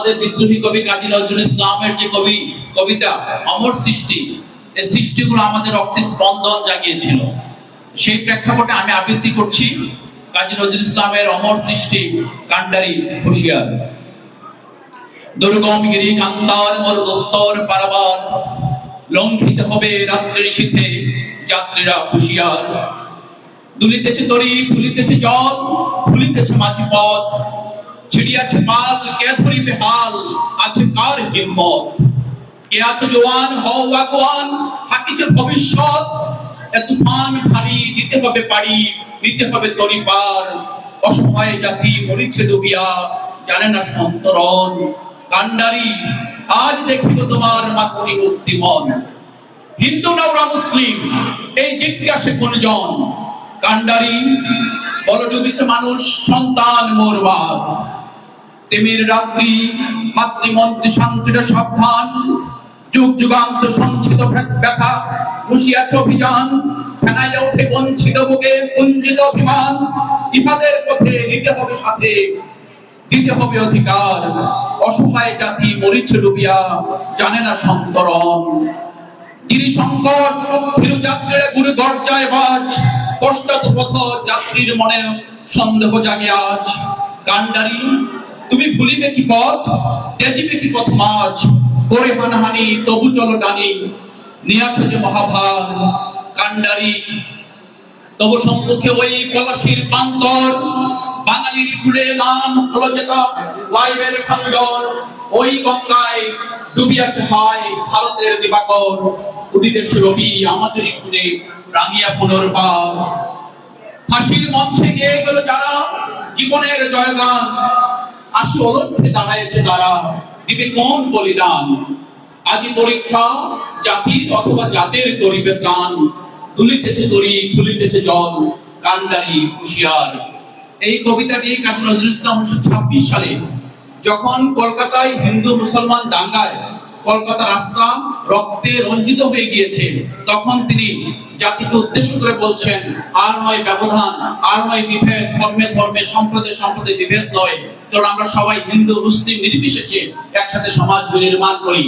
আমাদের বিদ্রোহী কবি কাজী নজরুল ইসলামের যে কবি, কবিতা, অমর সৃষ্টি, এই সৃষ্টিগুলো আমাদের রক্তে স্পন্দন জাগিয়েছিল। সেই প্রেক্ষাপটে আমি আবৃত্তি করছি কাজী নজরুল ইসলামের অমর সৃষ্টি কান্ডারি হুঁশিয়ার। দুর্গম গিরি কান্তার মরদস্তর পারাবার, লঙ্ঘিত হবে রাত্রি শীতে যাত্রীরা হুঁশিয়ার। দুলিতেছে তরি, ফুলিতেছে জল, ফুলিতেছে মাঝি পথ ছিড়িয়াছে পাল কে ধরিবে হাল আছে কার হিম্মত? কে আছে জোয়ান হও আগুয়ান ভবিষ্যৎ। এ তুফান দিতে হবে পারি নিতে হবে তরি পার অসহায় জাতি মরিছে ডুবিয়া, জানে না সন্তরণ। কান্ডারি আজ দেখিব তোমার মাতৃ মুক্তি মন হিন্দু নওরা মুসলিম, এই জিজ্ঞাসে কোনজন কান্ডারি বল ডুবিছে মানুষ, সন্তান মোরবার। তেমির রাত্রি, মাতৃমন্ত্রী শান্তিটা সাবধান, যুগ যুগান্ত সঞ্চিত ব্যথা, বসিয়াছে অভিযান, ফেনাইলে ওঠে বঞ্চিত বুকে পুঞ্জিত অভিমান ইহাদের পথে নিতে হবে সাথে, দিতে হবে অধিকার, অসহায় জাতি মরিছে ডুবিয়া জানে না সন্তরণ। গিরি সংকট ফিরু যাত্রীরা গুরু গর্জায় বাজ পশ্চাৎ পথ যাত্রীর মনে সন্দেহ জাগে আজ। কান্ডারি তুমি ভুলিবে কি পথ? তেজিবে কি পথ মাঝ করে হানাহানি, তবু চলো ডানি। নিয়াছ যে মহাভার কান্ডারি তবু সম্মুখে ওই পলাশির প্রান্তর। বাঙালির খুলে নাম হলো যেতা লাইবের খঞ্জর। ওই গঙ্গায় ডুবিয়াছে হয় ভারতের দিবাকর। উদিতেশ রবি আমাদের ঘুরে রাঙিয়া পুনর্বার। ফাঁসির মঞ্চে গিয়ে গেল যারা জীবনের জয়গান। আসি অলক্ষে দাঁড়াইছে তারা। দিবে কোন বলিদান? আজি পরীক্ষা জাতির অথবা জাতের করিবে প্রাণ তুলিতেছে দড়ি ফুলিতেছে জল কান্দারি হুঁশিয়ার। এই কবিতাটি কাজী নজরুল ইসলাম উনিশশো ছাব্বিশ সালে যখন কলকাতায় হিন্দু মুসলমান দাঙ্গায় কলকাতা রাস্তা রক্তে রঞ্জিত হয়ে গিয়েছে। তখন তিনি জাতিকে উদ্দেশ্য করে বলছেন, আর নয় ব্যবধান, আর নয় বিভেদ, ধর্মে ধর্মে, সম্প্রদায় সম্প্রদায় বিভেদ নয়। কারণ আমরা সবাই হিন্দু, মুসলিম, নির্বিশেষে একসাথে সমাজ নির্মাণ করি।